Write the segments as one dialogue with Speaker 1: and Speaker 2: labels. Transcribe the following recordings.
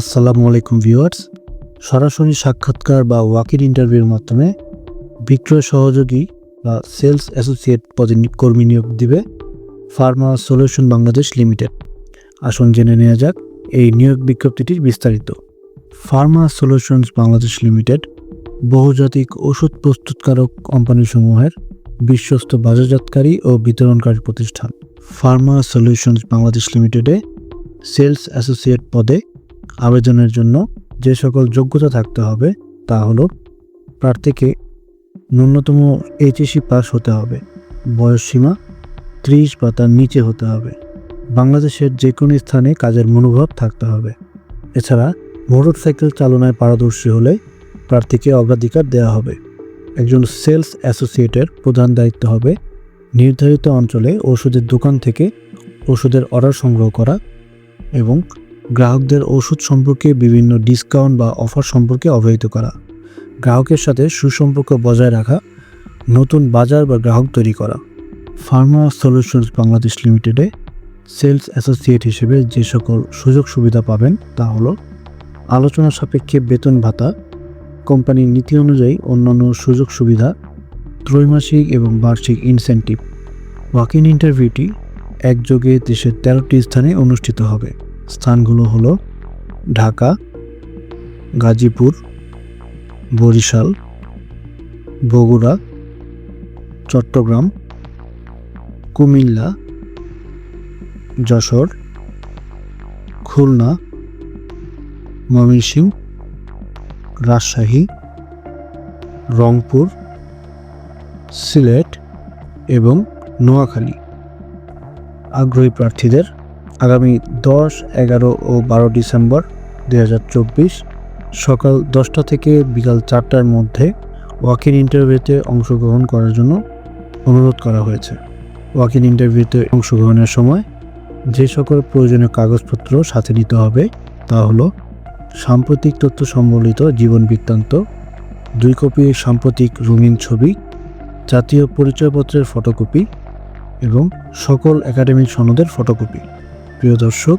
Speaker 1: আসসালামু আলাইকুম ভিউয়ার্স। সরাসরি সাক্ষাৎকার বা ওয়াকির ইন্টারভিউর মাধ্যমে বিক্রয় সহযোগী বা সেলস অ্যাসোসিয়েট পদে কর্মী নিয়োগ দিবে ফার্মা সলিউশন বাংলাদেশ লিমিটেড। আসুন জেনে নেওয়া যাক এই নিয়োগ বিজ্ঞপ্তিটির বিস্তারিত। ফার্মা সলিউশনস বাংলাদেশ লিমিটেড বহুজাতিক ওষুধ প্রস্তুতকারক কোম্পানিসমূহের বিশ্বস্ত বাজারজাতকারী ও বিতরণকারী প্রতিষ্ঠান। ফার্মা সলিউশনস বাংলাদেশ লিমিটেডে সেলস অ্যাসোসিয়েট পদে আবেদনের জন্য যে সকল যোগ্যতা থাকতে হবে তা হলো প্রার্থীকে ন্যূনতম এইচএসি পাস হতে হবে। বয়স সীমা ত্রিশ বা তার নিচে হতে হবে। বাংলাদেশের যে কোনো স্থানে কাজের মনোভাব থাকতে হবে। এছাড়া মোটর সাইকেল চালনায় পারদর্শী হলে প্রার্থীকে অগ্রাধিকার দেওয়া হবে। একজন সেলস অ্যাসোসিয়েটের প্রধান দায়িত্ব হবে নির্ধারিত অঞ্চলে ওষুধের দোকান থেকে ওষুধের অর্ডার সংগ্রহ করা এবং গ্রাহকদের ওষুধ সম্পর্কে বিভিন্ন ডিসকাউন্ট বা অফার সম্পর্কে অবহিত করা। গ্রাহকের সাথে সুসম্পর্ক বজায় রাখা, নতুন বাজার বা গ্রাহক তৈরি করা। ফার্মা সলিউশনস বাংলাদেশ লিমিটেডে সেলস অ্যাসোসিয়েট হিসেবে যে সকল সুযোগ সুবিধা পাবেন তা হলো আলোচনা সাপেক্ষে বেতন ভাতা, কোম্পানির নীতি অনুযায়ী অন্যান্য সুযোগ সুবিধা, ত্রৈমাসিক এবং বার্ষিক ইনসেন্টিভ ওয়াক ইন ইন্টারভিউটি একযোগে দেশের তেরোটি স্থানে অনুষ্ঠিত হবে। স্থানগুলো হলো ঢাকা, গাজীপুর, বরিশাল, বগুড়া, চট্টগ্রাম, কুমিল্লা, যশোর, খুলনা, ময়মনসিংহ, রাজশাহী, রংপুর, সিলেট এবং নোয়াখালী। আগ্রহী প্রার্থীদের আগামী দশ, এগারো ও বারো ডিসেম্বর দু হাজার চব্বিশ সকাল দশটা থেকে বিকাল চারটার মধ্যে ওয়াক ইন ইন্টারভিউতে অংশগ্রহণ করার জন্য অনুরোধ করা হয়েছে। ওয়াক ইন ইন্টারভিউতে অংশগ্রহণের সময় যে সকল প্রয়োজনীয় কাগজপত্র সাথে নিতে হবে তা হলো সাম্প্রতিক তথ্য সম্বলিত জীবন বৃত্তান্ত, দুই কপি সাম্প্রতিক রঙিন ছবি, জাতীয় পরিচয়পত্রের ফটোকপি এবং সকল একাডেমিক সনদের ফটোকপি। প্রিয় দর্শক,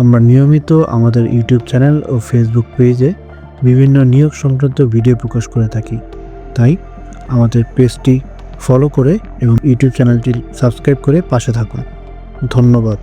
Speaker 1: আমরা নিয়মিত আমাদের ইউটিউব চ্যানেল ও ফেসবুক পেজে বিভিন্ন নিয়োগ সংক্রান্ত ভিডিও প্রকাশ করে থাকি। তাই আমাদের পেজটি ফলো করে এবং ইউটিউব চ্যানেলটি সাবস্ক্রাইব করে পাশে থাকুন। ধন্যবাদ।